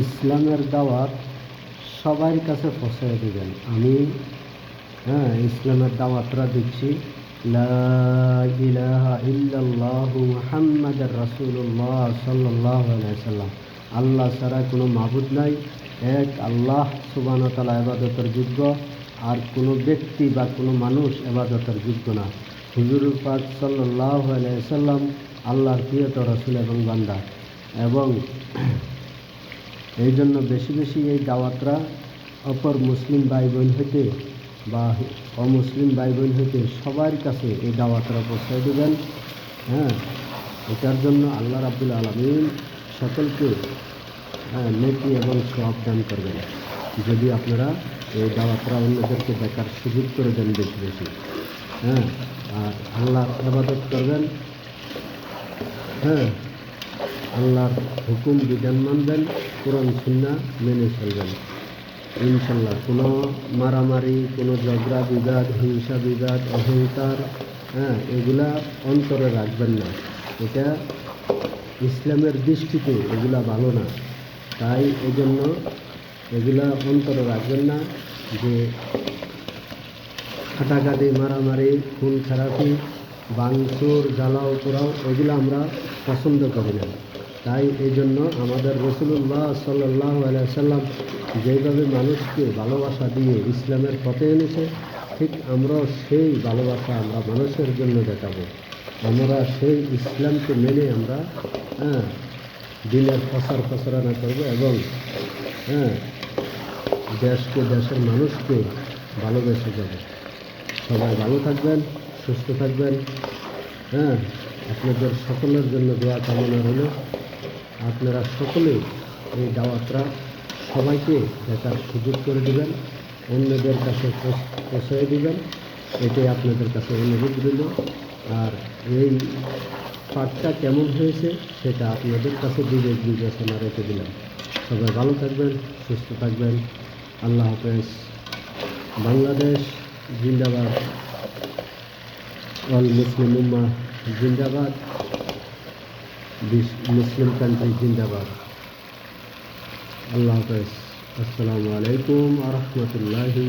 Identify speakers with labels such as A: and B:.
A: ইসলামের দাওয়াত সবার কাছে পৌঁছে দেবেন। আমি হ্যাঁ ইসলামের দাওয়াতরা দিচ্ছি। আলাইহি সাল্লাম। আল্লাহ ছাড়া কোনো মাবুদ নাই। এক আল্লাহ তাআলা ইবাদতের যোগ্য। আর কোনো ব্যক্তি বা কোনো মানুষ ইবাদতের যোগ্য না। হুজুর পাক সাল্লাল্লাহু আলাইহি সাল্লাম আল্লাহর প্রিয়ত রসুল এবং বান্দা। এবং এই জন্য বেশি বেশি এই দাওয়াতরা অপর মুসলিম ভাই বোন হইতে বা অমুসলিম ভাই বোন হইতে সবার কাছে এই দাওয়াতরা পৌঁছায় দেবেন। হ্যাঁ এটার জন্য আল্লাহ রাবুল আলমিন সকলকে হ্যাঁ নেকি এবং সব দান করবেন। যদি আপনারা এই দাওয়াতরা অন্যদেরকে দেখার সুযোগ করে দেন বেশি বেশি। হ্যাঁ আর আল্লাহর আবাদত করবেন। হ্যাঁ আল্লাহর হুকুম, বিধান মানবেন, কোরআন সুন্না মেনে চলবেন। ইনশাল্লাহ কোনো মারামারি, কোনো ঝগড়া বিবাদ, হিংসা বিবাদ, অহংকার হ্যাঁ এগুলা অন্তরে রাখবেন না। এটা ইসলামের দৃষ্টিতে এগুলা ভালো না। তাই এই জন্য এগুলা অন্তরে রাখবেন না যে কাটাকাটি মারামারি খুন খারাপি বাংচুর জ্বালাও পোড়াও এগুলো আমরা পছন্দ করি না। তাই এই জন্য আমাদের রসুল্লাহ সাল্লাহ আলাইসাল্লাম যেভাবে মানুষকে ভালোবাসা দিয়ে ইসলামের পথে এনেছে, ঠিক আমরাও সেই ভালোবাসা আমরা মানুষের জন্য দেখাবো। আমরা সেই ইসলামকে মেনে আমরা হ্যাঁ দিনের প্রচার প্রচারণা করব এবং হ্যাঁ দেশকে, দেশের মানুষকে ভালোবেসে যাব। সবাই ভালো থাকবেন, সুস্থ থাকবেন। হ্যাঁ আপনাদের সকলের জন্য দোয়া কামনা হলো আপনারা সকলেই এই দাওয়াতরা সবাইকে দেখার সুযোগ করে দেবেন, অন্যদের কাছে পৌঁছ- পৌঁছে দিবেন। এটাই আপনাদের কাছে অনুরোধ রইল। আর এই পাঠটা কেমন হয়েছে সেটা আপনাদের কাছে বিবেক বিবেচনা রেখে দিলাম। সবাই ভালো থাকবেন, সুস্থ থাকবেন। আল্লাহ হাফেজ। বাংলাদেশ জিন্দাবাদ। অল মুসলিম উম্মা জিন্দাবাদ মুসলিম কান্ট্রি জিন্দাবাদ আল্লাহ হাফেজ আসসালামু আলাইকুম আ রহমতুল্লাহি